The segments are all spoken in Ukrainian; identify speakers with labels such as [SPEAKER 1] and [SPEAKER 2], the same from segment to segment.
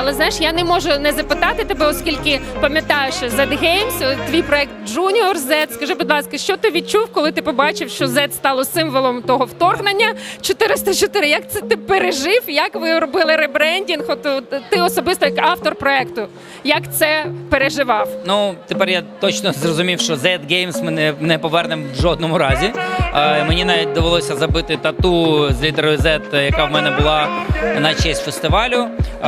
[SPEAKER 1] але знаєш, я не можу не запитати тебе, оскільки пам'ятаю, що Z Games, твій проект Junior Z. Скажи, будь ласка, що ти відчув, коли ти побачив, що Z стало символом того вторгнення 404? Як це ти пережив? Як ви робили ребрендінг? От е, ти особисто як автор проекту, як це переживав?
[SPEAKER 2] Ну, тепер я точно зрозумів, що Z Games ми не, не повернемо в жодному разі. Е, мені навіть довелося забити тату з літерою Z, яка в мене була на честь фестивалю. Е,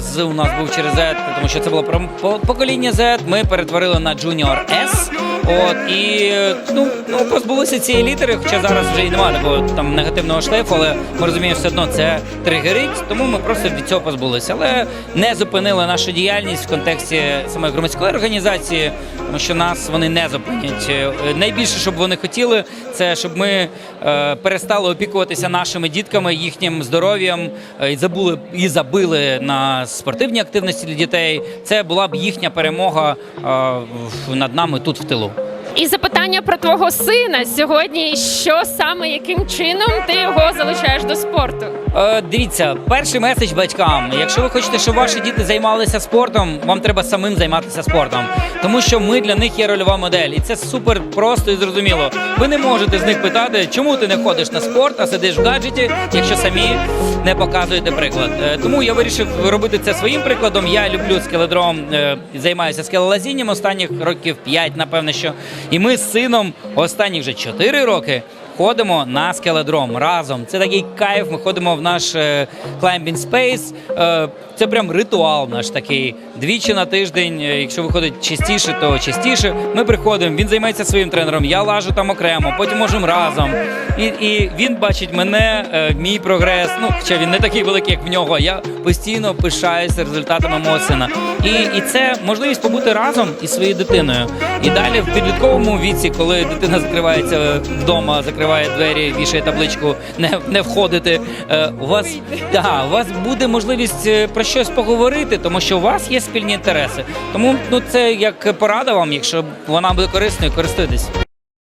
[SPEAKER 2] Z у нас був через Z, тому що це було про покоління Z. Ми перетворили на Junior S. От і ну, ну позбулися цієї літери, хоча зараз вже і немає такого там негативного шлейфу, але ми розуміємо, все одно це тригерить, тому ми просто від цього позбулися. Але не зупинили нашу діяльність в контексті самої громадської організації, тому що нас вони не зупинять. Е, Найбільше, що б вони хотіли, це щоб ми е, перестали опікуватися нашими дітками, їхнім здоров'ям е, і забули і забили на спортивні активності для дітей. Це була б їхня перемога е, над нами тут в тилу.
[SPEAKER 1] І запитання про твого сина сьогодні. Що саме яким чином ти його залучаєш до спорту?
[SPEAKER 2] Е, дивіться, перший меседж батькам. Якщо ви хочете, щоб ваші діти займалися спортом, вам треба самим займатися спортом, тому що ми для них є рольова модель, і це супер просто і зрозуміло. Ви не можете з них питати, чому ти не ходиш на спорт, а сидиш в гаджеті, якщо самі не показуєте приклад. Е, тому я вирішив робити це своїм прикладом. Я люблю скеледром, е, займаюся скелелазінням останніх років 5, напевно, що. І ми з сином. Останні вже 4 роки ходимо на скеледром разом. Це такий кайф. Ми ходимо в наш е, climbing space. Е, Це прям ритуал наш такий. Двічі на тиждень. е, Якщо виходить частіше, то частіше. Ми приходимо. Він займається своїм тренером. Я лажу там окремо, потім можемо разом. І, і він бачить мене, мій прогрес. Ну, хоча він не такий великий, як в нього. Я постійно пишаюся результатами мого сина. І, і це можливість побути разом із своєю дитиною. І далі в підлітковому віці, коли дитина закривається вдома, закриває двері, вішає табличку не, не входити. е, У вас да, у вас буде можливість е, про щось поговорити, тому що у вас є спільні інтереси. Тому ну це як порада вам, якщо вона буде корисною, користуйтесь.